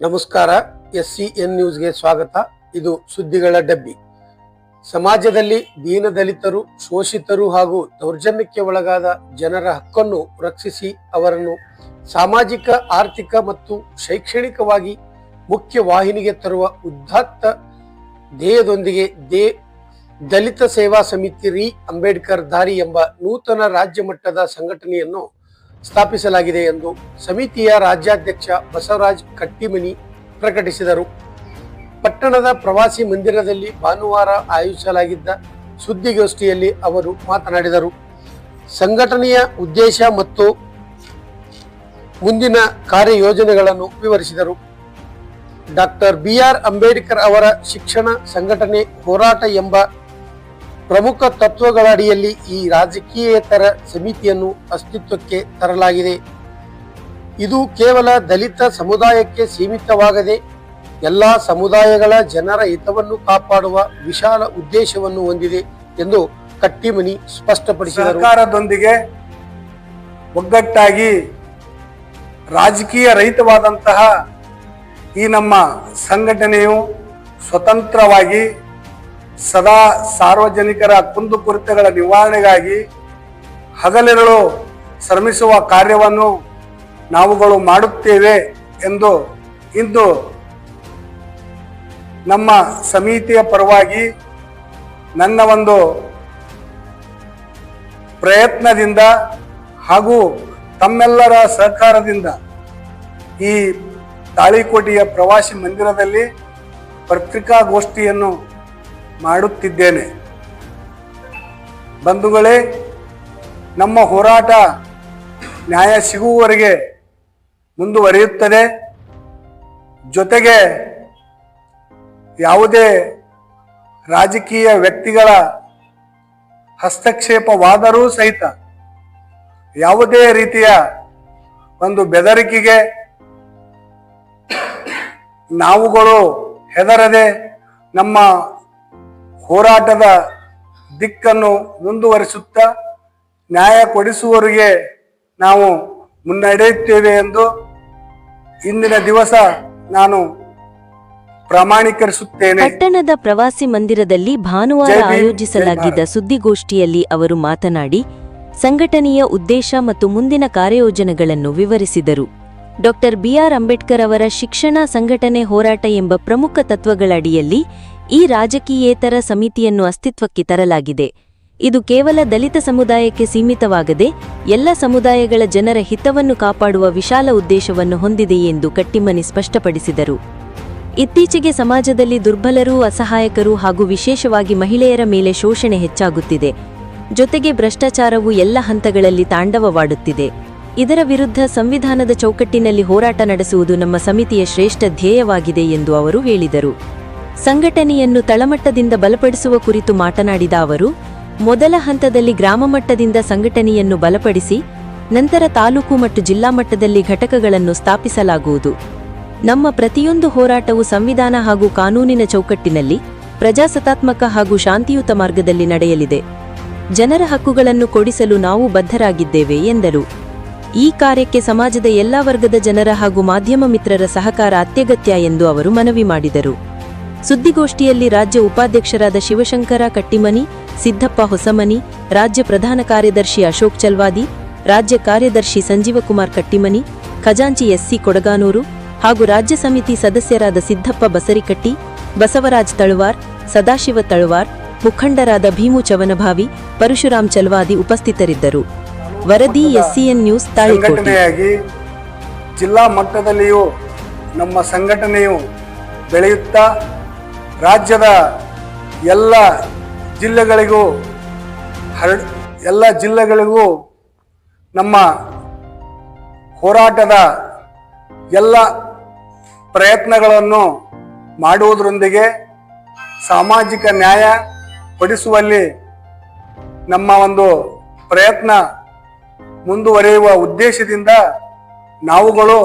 ನಮಸ್ಕಾರ S C N ನ್ಯೂಸ್ಗೆ ಸ್ವಾಗತ. ಇದು ಸುದ್ದಿಗಳ ಡಬ್ಬಿ. ಸಮಾಜದಲ್ಲಿ ದೀನದಲಿತರು ಶೋಷಿತರು ಹಾಗೂ ದೌರ್ಜನ್ಯಕ್ಕೆ ಒಳಗಾದ ಜನರ ಹಕ್ಕನ್ನು ರಕ್ಷಿಸಿ ಅವರನ್ನು ಸಾಮಾಜಿಕ, ಆರ್ಥಿಕ ಮತ್ತು ಶೈಕ್ಷಣಿಕವಾಗಿ ಮುಖ್ಯ ವಾಹಿನಿಗೆ ತರುವ ಉದಾತ್ತ ಧ್ಯೇಯದೊಂದಿಗೆ ದೇ ದಲಿತ ಸೇವಾ ಸಮಿತಿ ರಿ ಅಂಬೇಡ್ಕರ್ ದಾರಿ ಎಂಬ ನೂತನ ರಾಜ್ಯ ಮಟ್ಟದ ಸಂಘಟನೆಯನ್ನು ಸ್ಥಾಪಿಸಲಾಗಿದೆ ಎಂದು ಸಮಿತಿಯ ರಾಜ್ಯಾಧ್ಯಕ್ಷ ಬಸವರಾಜ್ ಕಟ್ಟಿಮನಿ ಪ್ರಕಟಿಸಿದರು. ಪಟ್ಟಣದ ಪ್ರವಾಸಿ ಮಂದಿರದಲ್ಲಿ ಭಾನುವಾರ ಆಯೋಜಿಸಲಾಗಿದ್ದ ಸುದ್ದಿಗೋಷ್ಠಿಯಲ್ಲಿ ಅವರು ಮಾತನಾಡಿದರು. ಸಂಘಟನೆಯ ಉದ್ದೇಶ ಮತ್ತು ಮುಂದಿನ ಕಾರ್ಯಯೋಜನೆಗಳನ್ನು ವಿವರಿಸಿದರು. ಡಾಕ್ಟರ್ ಬಿ ಆರ್ ಅಂಬೇಡ್ಕರ್ ಅವರ ಶಿಕ್ಷಣ ಸಂಘಟನೆ ಹೋರಾಟ ಎಂಬ ಪ್ರಮುಖ ತತ್ವಗಳ ಅಡಿಯಲ್ಲಿ ಈ ರಾಜಕೀಯೇತರ ಸಮಿತಿಯನ್ನು ಅಸ್ತಿತ್ವಕ್ಕೆ ತರಲಾಗಿದೆ. ಇದು ಕೇವಲ ದಲಿತ ಸಮುದಾಯಕ್ಕೆ ಸೀಮಿತವಾಗದೆ ಎಲ್ಲ ಸಮುದಾಯಗಳ ಜನರ ಹಿತವನ್ನು ಕಾಪಾಡುವ ವಿಶಾಲ ಉದ್ದೇಶವನ್ನು ಹೊಂದಿದೆ ಎಂದು ಕಟ್ಟಿಮನಿ ಸ್ಪಷ್ಟಪಡಿಸಿದರು. ಸರ್ಕಾರದೊಂದಿಗೆ ಒಗ್ಗಟ್ಟಾಗಿ ರಾಜಕೀಯ ರಹಿತವಾದಂತಹ ಈ ನಮ್ಮ ಸಂಘಟನೆಯು ಸ್ವತಂತ್ರವಾಗಿ ಸದಾ ಸಾರ್ವಜನಿಕರ ಕುಂದುಕೊರತೆಗಳ ನಿವಾರಣೆಗಾಗಿ ಹಗಲಿರಳು ಶ್ರಮಿಸುವ ಕಾರ್ಯವನ್ನು ನಾವುಗಳು ಮಾಡುತ್ತೇವೆ ಎಂದು ಇಂದು ನಮ್ಮ ಸಮಿತಿಯ ಪರವಾಗಿ ನನ್ನ ಒಂದು ಪ್ರಯತ್ನದಿಂದ ಹಾಗೂ ತಮ್ಮೆಲ್ಲರ ಸಹಕಾರದಿಂದ ಈ ತಾಳಿಕೋಟೆಯ ಪ್ರವಾಸಿ ಮಂದಿರದಲ್ಲಿ ಪತ್ರಿಕಾಗೋಷ್ಠಿಯನ್ನು ಮಾಡುತ್ತಿದ್ದೇನೆ. ಬಂಧುಗಳೇ, ನಮ್ಮ ಹೋರಾಟ ನ್ಯಾಯ ಸಿಗುವವರೆಗೆ ಮುಂದುವರಿಯುತ್ತದೆ. ಜೊತೆಗೆ ಯಾವುದೇ ರಾಜಕೀಯ ವ್ಯಕ್ತಿಗಳ ಹಸ್ತಕ್ಷೇಪವಾದರೂ ಸಹಿತ ಯಾವುದೇ ರೀತಿಯ ಒಂದು ಬೆದರಿಕೆಗೆ ನಾವುಗಳು ಹೆದರದೆ ನಮ್ಮ ಹೋರಾಟದ ದಿಕ್ಕನ್ನು ಮುಂದುವರಿಸುತ್ತಾ ನ್ಯಾಯ ಕೊಡಿಸುವವರಿಗೆ ನಾವು ಮುನ್ನಡೆಯುತ್ತೇವೆ ಎಂದು ಇಂದಿನ ದಿವಸ ನಾನು ಪ್ರಮಾಣೀಕರಿಸುತ್ತೇನೆ ಪಟ್ಟಣದ ಪ್ರವಾಸಿ ಮಂದಿರದಲ್ಲಿ ಭಾನುವಾರ ಆಯೋಜಿಸಲಾಗಿದ್ದ. ಸುದ್ದಿಗೋಷ್ಠಿಯಲ್ಲಿ ಅವರು ಮಾತನಾಡಿ ಸಂಘಟನೆಯ ಉದ್ದೇಶ ಮತ್ತು ಮುಂದಿನ ಕಾರ್ಯಯೋಜನೆಗಳನ್ನು ವಿವರಿಸಿದರು ಡಾಕ್ಟರ್ ಬಿಆರ್ ಅಂಬೇಡ್ಕರ್ ಅವರ ಶಿಕ್ಷಣ ಸಂಘಟನೆ ಹೋರಾಟ ಎಂಬ ಪ್ರಮುಖ ತತ್ವಗಳ ಅಡಿಯಲ್ಲಿ ಈ ರಾಜಕೀಯೇತರ ಸಮಿತಿಯನ್ನು ಅಸ್ತಿತ್ವಕ್ಕೆ ತರಲಾಗಿದೆ. ಇದು ಕೇವಲ ದಲಿತ ಸಮುದಾಯಕ್ಕೆ ಸೀಮಿತವಾಗದೆ ಎಲ್ಲ ಸಮುದಾಯಗಳ ಜನರ ಹಿತವನ್ನು ಕಾಪಾಡುವ ವಿಶಾಲ ಉದ್ದೇಶವನ್ನು ಹೊಂದಿದೆ ಎಂದು ಕಟ್ಟಿಮನಿ ಸ್ಪಷ್ಟಪಡಿಸಿದರು. ಇತ್ತೀಚೆಗೆ ಸಮಾಜದಲ್ಲಿ ದುರ್ಬಲರೂ, ಅಸಹಾಯಕರು ಹಾಗೂ ವಿಶೇಷವಾಗಿ ಮಹಿಳೆಯರ ಮೇಲೆ ಶೋಷಣೆ ಹೆಚ್ಚಾಗುತ್ತಿದೆ. ಜೊತೆಗೆ ಭ್ರಷ್ಟಾಚಾರವು ಎಲ್ಲ ಹಂತಗಳಲ್ಲಿ ತಾಂಡವವಾಡುತ್ತಿದೆ. ಇದರ ವಿರುದ್ಧ ಸಂವಿಧಾನದ ಚೌಕಟ್ಟಿನಲ್ಲಿ ಹೋರಾಟ ನಡೆಸುವುದು ನಮ್ಮ ಸಮಿತಿಯ ಶ್ರೇಷ್ಠ ಧ್ಯೇಯವಾಗಿದೆ ಎಂದು ಅವರು ಹೇಳಿದರು. ಸಂಘಟನೆಯನ್ನು ತಳಮಟ್ಟದಿಂದ ಬಲಪಡಿಸುವ ಕುರಿತು ಮಾತನಾಡಿದ ಅವರು, ಮೊದಲ ಹಂತದಲ್ಲಿ ಗ್ರಾಮ ಮಟ್ಟದಿಂದ ಸಂಘಟನೆಯನ್ನು ಬಲಪಡಿಸಿ, ನಂತರ ತಾಲೂಕು ಮತ್ತು ಜಿಲ್ಲಾ ಮಟ್ಟದಲ್ಲಿ ಘಟಕಗಳನ್ನು ಸ್ಥಾಪಿಸಲಾಗುವುದು. ನಮ್ಮ ಪ್ರತಿಯೊಂದು ಹೋರಾಟವು ಸಂವಿಧಾನ ಹಾಗೂ ಕಾನೂನಿನ ಚೌಕಟ್ಟಿನಲ್ಲಿ, ಪ್ರಜಾಸತ್ತಾತ್ಮಕ ಹಾಗೂ ಶಾಂತಿಯುತ ಮಾರ್ಗದಲ್ಲಿ ನಡೆಯಲಿದೆ. ಜನರ ಹಕ್ಕುಗಳನ್ನು ಕೊಡಿಸಲು ನಾವು ಬದ್ಧರಾಗಿದ್ದೇವೆ, ಎಂದರು. ಈ ಕಾರ್ಯಕ್ಕೆ ಸಮಾಜದ ಎಲ್ಲಾ ವರ್ಗದ ಜನರ ಹಾಗೂ ಮಾಧ್ಯಮ ಮಿತ್ರರ ಸಹಕಾರ ಅತ್ಯಗತ್ಯ ಎಂದು ಅವರು ಮನವಿ ಮಾಡಿದರು. ಸುದ್ದಿಗೋಷ್ಠಿಯಲ್ಲಿ ರಾಜ್ಯ ಉಪಾಧ್ಯಕ್ಷರಾದ ಶಿವಶಂಕರ ಕಟ್ಟಿಮನಿ, ಸಿದ್ದಪ್ಪ ಹೊಸಮನಿ, ರಾಜ್ಯ ಪ್ರಧಾನ ಕಾರ್ಯದರ್ಶಿ ಅಶೋಕ್ ಚಲ್ವಾದಿ, ರಾಜ್ಯ ಕಾರ್ಯದರ್ಶಿ ಸಂಜೀವಕುಮಾರ್ ಕಟ್ಟಿಮನಿ, ಖಜಾಂಚಿ ಎಸ್ಸಿ ಕೊಡಗಾನೂರು ಹಾಗೂ ರಾಜ್ಯ ಸಮಿತಿ ಸದಸ್ಯರಾದ ಸಿದ್ದಪ್ಪ ಬಸರಿಕಟ್ಟಿ, ಬಸವರಾಜ್ ತಳುವಾರ್, ಸದಾಶಿವ ತಳುವಾರ್, ಮುಖಂಡರಾದ ಭೀಮು ಚವನಭಾವಿ, ಪರಶುರಾಮ್ ಚಲ್ವಾದಿ ಉಪಸ್ಥಿತರಿದ್ದರು. ವರದಿ ಎಸ್ಸಿಎನ್ ನ್ಯೂಸ್ ತಾಳಿಕೋಟೆ. ಸಂಘಟನೆಯಾಗಿ ಜಿಲ್ಲಾ ಮಟ್ಟದಲ್ಲಿಯೂ ನಮ್ಮ ಸಂಘಟನೆಯು ಬೆಳೆಯುತ್ತಾ ರಾಜ್ಯದ ಎಲ್ಲ ಜಿಲ್ಲೆಗಳಿಗೂ ಹರ ಎಲ್ಲ ಜಿಲ್ಲೆಗಳಿಗೂ ನಮ್ಮ ಹೋರಾಟದ ಎಲ್ಲ ಪ್ರಯತ್ನಗಳನ್ನು ಮಾಡುವುದರೊಂದಿಗೆ ಸಾಮಾಜಿಕ ನ್ಯಾಯ ಪಡಿಸುವಲ್ಲಿ ನಮ್ಮ ಒಂದು ಪ್ರಯತ್ನ ಮುಂದುವರಿಯುವ ಉದ್ದೇಶದಿಂದ ನಾವುಗಳು